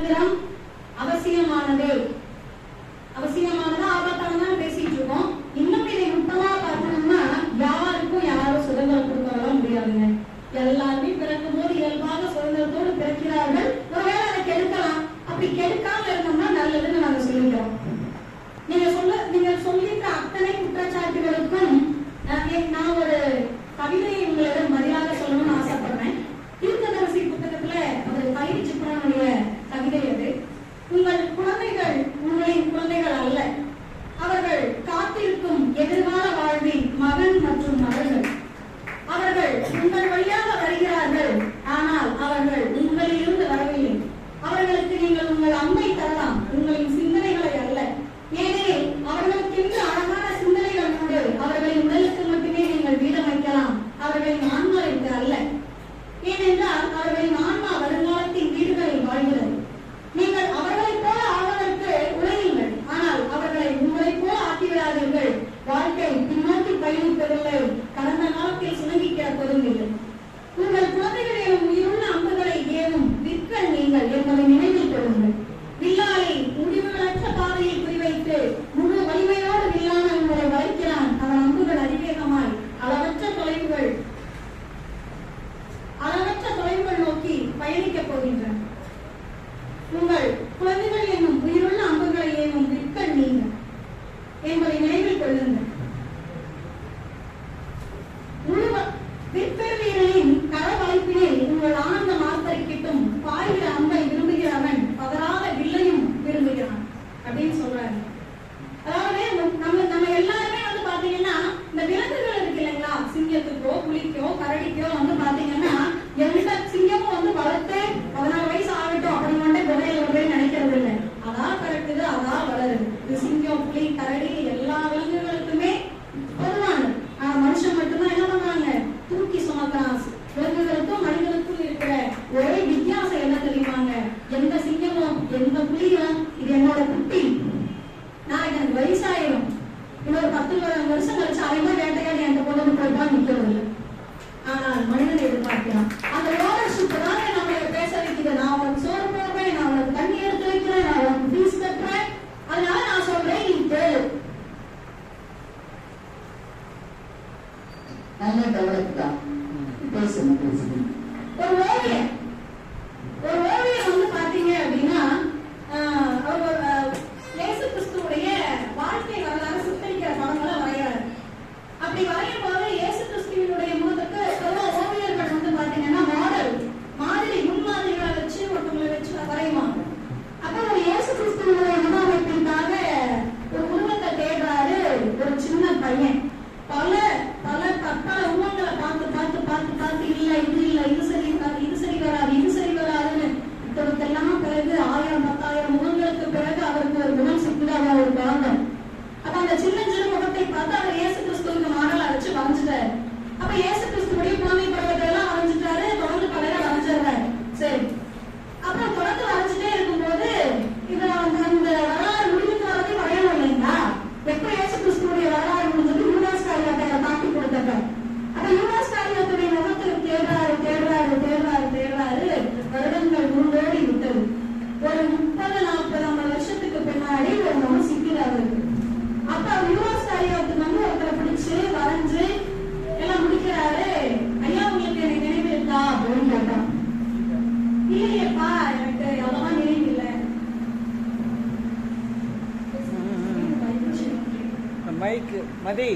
சுதந்திரம் அவசியமானது. அவசியமானது ஆபத்தானதான் பேசிட்டு இருக்கோம். இன்னும் இதை நுட்பமா பார்த்தோம்னா யாருக்கும் யாரும் சுதந்திரம் கொடுக்கறதெல்லாம் முடியாதுங்க. எல்லாருமே பிறக்கும் போது இயல்பாக சுதந்திரத்தோடு பிறக்கிறார்கள். ஒருவேளை அதை கெடுக்கலாம். அப்படி கெடுக்காம இருந்தோம்னா நல்லதுன்னு நாங்க சொல்லிக்கிறோம். நீங்க சொல்ல நீங்க சொல்லியிருக்க அத்தனை குற்றச்சாட்டுகளுக்கும் நான் ஒரு கவிதையை உங்களை மரியாதை சொல்லணும்னு ஆசைப்படுறேன். தீர்க்கதரிசி புத்தகத்துல அவர் பயிற்சி புறானுடைய கவிதையது உங்கள் குழந்தைகள் உங்களின் குழந்தைகள் அல்ல. அவர்கள் காத்திருக்கும் எதிர்கால வாழ்வின் மகன் மற்றும் மகள்கள். அவர்கள் உங்கள் விற்பவீரரின் கரவழிப்பிலே உங்கள் ஆனந்த மாஸ்தரை கிட்டும் பாய்கிற அம்பை விரும்புகிறவன் பதறாத வில்லையும் விரும்புகிறான் அப்படின்னு சொல்றாரு. அதாவது நம்ம நம்ம எல்லாருமே வந்து பாத்தீங்கன்னா இந்த விலங்குகள் இருக்கு இல்லைங்களா? சிங்கத்துக்கோ புலிக்கோ கரடிக்கோ வந்து பாத்தீங்கன்னா எந்த சிங்கமும் வந்து வளர்த்து பதினாறு வயசு ஆகட்டும் அப்புறம் கொண்டே புகையில போய் நினைக்கிறது இல்லை அதான் பிறக்குது அதான் வளருது சிங்கம் புலி கரடி பத்து வருஷம் கழிச்சு அவன் வேட்டையாடி அந்த பொண்ணு போய் தான் நிற்கவில்லை ஆனால் மனிதனை எதிர்பார்க்கிறான். அந்த ஓனர்ஷிப் தான் நம்மளை பேச வைக்கிறது நான் அவனுக்கு சோறு போடுறேன். நான் அவனுக்கு தண்ணி எடுத்து வைக்கிறேன். நான் அவனுக்கு ஃபீஸ் கட்டுறேன். அதனால நான் சொல்றேன் நீ கேளு. நல்ல டெவலப் தான். பேசணும் பேசணும் ஒரு ஓவியம் మైక్ మది.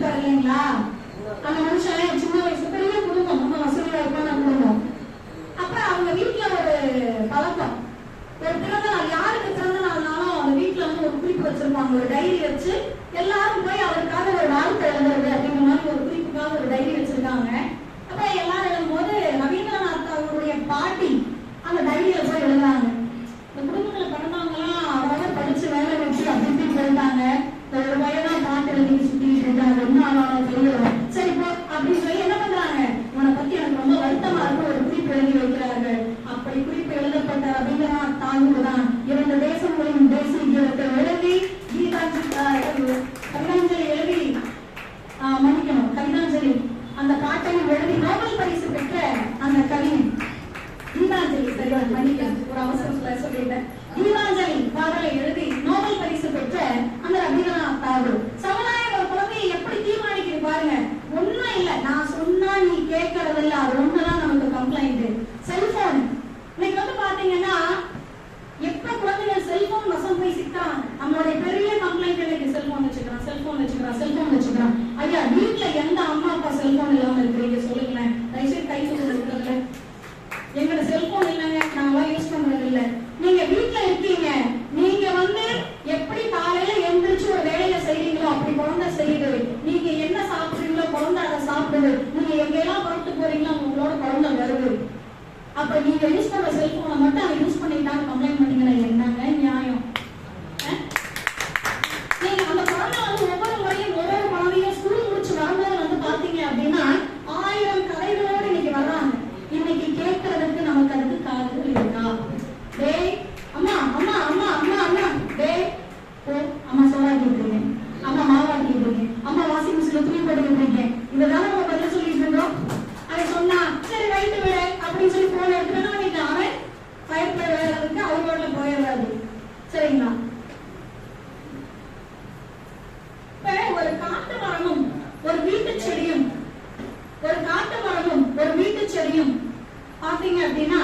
இருக்காரு இல்லைங்களா அந்த மனுஷன் சின்ன வயசு பெரிய குடும்பம் ரொம்ப வசதியா இருக்கும் குடும்பம் அப்ப அவங்க வீட்டுல ஒரு பழக்கம். ஒரு பிறந்த நாள் யாருக்கு பிறந்த நாள்னாலும் அவங்க வீட்டுல வந்து ஒரு குறிப்பு வச்சிருப்பாங்க. ஒரு டைரி வச்சு எல்லாரும் போய் அவருக்காக ஒரு வாழ்த்து எழுதுறது அப்படிங்கிற மாதிரி ஒரு குறிப்புக்காக ஒரு டைரி வச்சிருக்காங்க. அப்ப எல்லாரும் பதிவு இதனால நம்ம பதில் சொல்லிட்டு இருந்தோம். அவன் சொன்னா சரி வைத்து விட அப்படின்னு சொல்லி போன எடுத்துட்டு அவனுக்கு அவன் பயப்பட வேறதுக்கு அவங்களோட போயிடுறாரு. சரிங்களா? ஒரு காட்டு மரமும் ஒரு வீட்டு செடியும் ஒரு காட்டு மரமும் ஒரு வீட்டு செடியும் பாத்தீங்க அப்படின்னா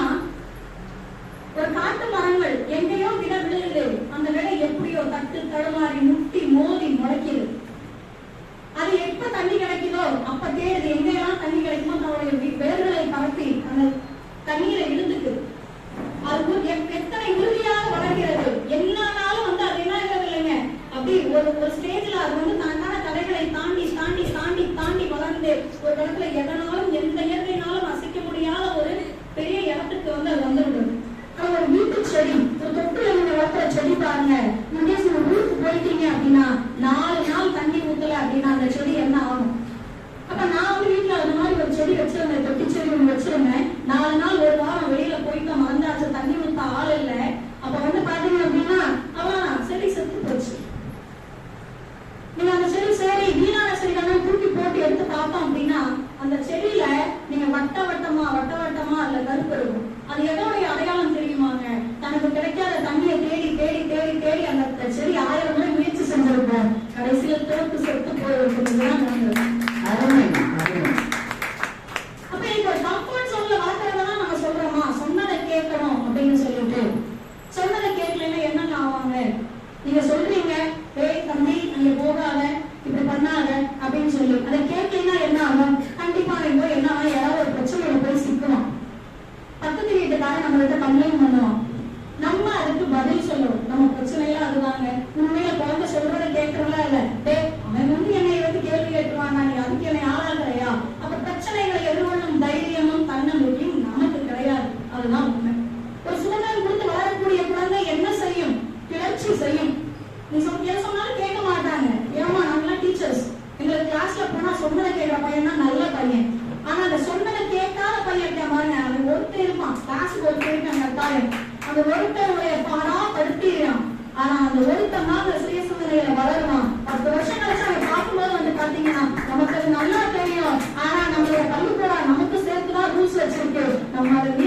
ஒரு காட்டு மரங்கள் எங்கேயோ விட விழுது அந்த விட எப்படியோ தட்டு தடுமாறி முட்டி மோதி சொன்னாங்க பதில் சொல்லும் நம்ம பிரச்சனையே அதுதாங்க. உண்மையில குழந்தை சொல்றதை கேட்கறதா இல்ல? டே அவன் வந்து என்ன இருந்து கேள்வி கேட்டுருவான். நீ அதுக்கு என்னை ஆளா ನಮ್ಮ